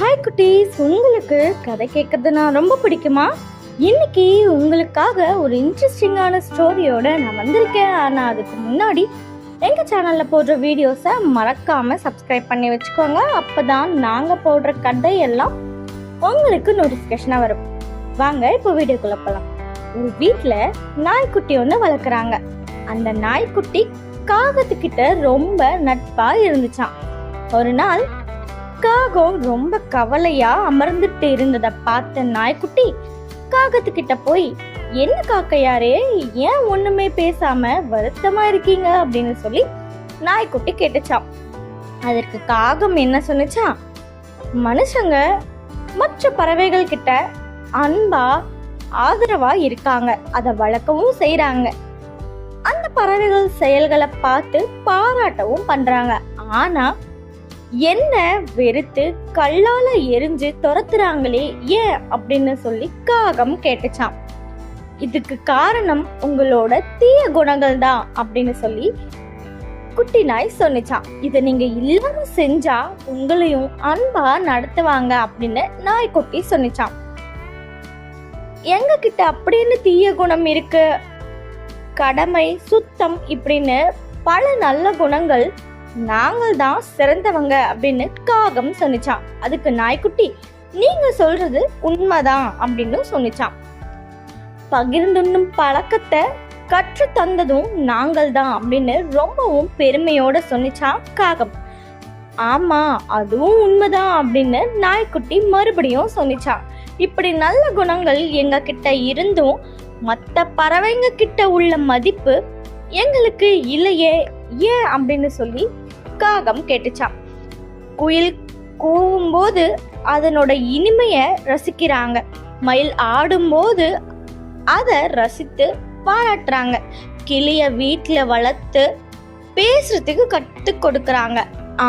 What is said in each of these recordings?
Hi குட்டீஸ். உங்களுக்கு கதை கேட்கறதுனா ரொம்ப பிடிக்குமா? இன்னைக்கு உங்களுக்காக ஒரு இன்ட்ரெஸ்டிங்கான ஸ்டோரியோட நான் வந்திருக்கேன். ஆனால் அதுக்கு முன்னாடி எங்கள் சேனலில் போடுற வீடியோஸை மறக்காமல் சப்ஸ்கிரைப் பண்ணி வச்சுக்கோங்க. அப்போ தான் நாங்கள் போடுற கதையெல்லாம் உங்களுக்கு நோட்டிஃபிகேஷனாக வரும். வாங்க இப்போ வீடியோக்குள்ளே போகலாம் ஒரு வீட்டில் நாய்க்குட்டி ஒன்று வளர்க்குறாங்க. அந்த நாய்க்குட்டி காகத்துக்கிட்ட ரொம்ப நட்பாக இருந்துச்சாம். ஒரு நாள் காகம் ரொம்ப கவலையா அமர்ந்துட்டு இருந்ததை பார்த்த நாய்க்குட்டி காகத்துக்கிட்ட போய் என்ன காக்கையாரே ஏன் ஒண்ணுமே பேசாம வருத்தமா இருக்கீங்க? அப்படின்னு சொல்லி நாய்க்குட்டி கேட்டுச்சான் அதற்கு காகம் என்ன சொன்னுச்சா மனுஷங்க மற்ற பறவைகள் கிட்ட அன்பா ஆதரவா இருக்காங்க. அதை வளர்க்கவும் செய்யறாங்க அந்த பறவைகள் செயல்களை பார்த்து பாராட்டவும் பண்றாங்க. ஆனா என்ன வெறுத்து கல்லால எரிஞ்சு துரத்துறாங்களே ஏன் அப்படின்னு சொல்லி காகம் கேட்டுச்சான் இதுக்கு காரணம் உங்களோட தீய குணங்கள் தான் அப்படின்னு சொல்லி குட்டி நாய் சொன்னிச்சான் இதை நீங்க இல்லாம செஞ்சா உங்களையும் அன்பா நடத்துவாங்க அப்படின்னு நாய்க்குட்டி சொன்னிச்சான் எங்க கிட்ட அப்படின்னு தீய குணம் இருக்கு? கடமை சுத்தம் இப்படின்னு பல நல்ல குணங்கள் நாங்கள் தான் சிறந்தவங்க அப்படின்னு காகம் சொன்னிச்சான் அதுக்கு நாய்க்குட்டி நீங்க சொல்றது உண்மைதான் அப்படின்னு சொன்னிச்சான் பகிர்ந்துண்ணும் பழக்கத்தை கற்று தந்ததும் நாங்கள் தான் அப்படின்னு ரொம்பவும் பெருமையோட சொன்னிச்சான் காகம். ஆமா அதுவும் உண்மைதான் அப்படின்னு நாய்க்குட்டி மறுபடியும் சொன்னிச்சான் இப்படி நல்ல குணங்கள் எங்க கிட்ட இருந்தும் மற்ற பறவைங்க கிட்ட உள்ள மதிப்பு எங்களுக்கு இல்லையே ஏன் அப்படின்னு சொல்லி காகம் கேட்டுச்சான் குயில் கூவும்போது அதனோட இனிமைய ரசிக்கிறாங்க. மயில் ஆடும்போது அதை ரசித்து பாராட்டுறாங்க. கிளிய வீட்டில் வளர்த்து பேசுறதுக்கு கற்று கொடுக்குறாங்க.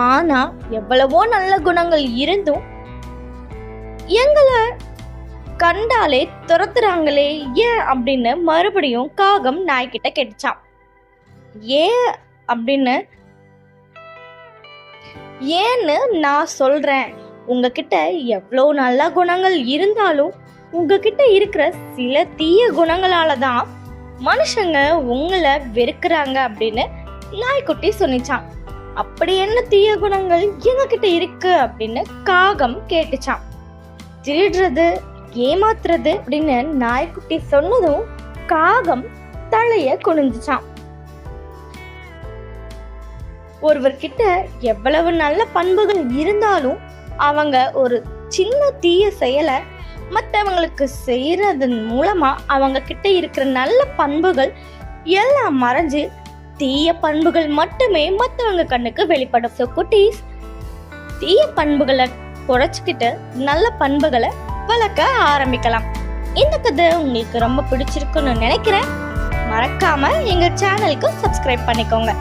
ஆனா எவ்வளவோ நல்ல குணங்கள் இருந்தும் எங்களை கண்டாலே துரத்துறாங்களே ஏன் அப்படின்னு மறுபடியும் காகம் நாய்கிட்ட கேட்டுச்சான் ஏன் அப்படின்னு ஏன்னு நான் சொல்கிறேன் உங்ககிட்ட எவ்வளோ நல்ல குணங்கள் இருந்தாலும் உங்ககிட்ட இருக்கிற சில தீய குணங்களால தான் மனுஷங்க உங்களை வெறுக்கிறாங்க அப்படின்னு நாய்க்குட்டி சொன்னிச்சான். அப்படி என்ன தீய குணங்கள் எங்ககிட்ட இருக்கு அப்படின்னு காகம் கேட்டுச்சான். திருடுறது ஏமாத்துறது அப்படின்னு நாய்க்குட்டி சொன்னதும் காகம் தலைய குனிஞ்சுச்சான். ஒருவர்கிட்ட எவ்வளவு நல்ல பண்புகள் இருந்தாலும் அவங்க ஒரு சின்ன தீய செயலை மற்றவங்களுக்கு செய்யறதன் மூலமா அவங்க கிட்ட இருக்கிற நல்ல பண்புகள் எல்லாம் மறைஞ்சு தீய பண்புகள் மட்டுமே மற்றவங்க கண்ணுக்கு வெளிப்படும். ஸோ குட்டீஸ் தீய பண்புகளை குறைச்சிக்கிட்டு நல்ல பண்புகளை வளர்க்க ஆரம்பிக்கலாம். இந்த கதை உங்களுக்கு ரொம்ப பிடிச்சிருக்குன்னு நினைக்கிறேன். மறக்காம எங்க சேனலுக்கு சப்ஸ்கிரைப் பண்ணிக்கோங்க.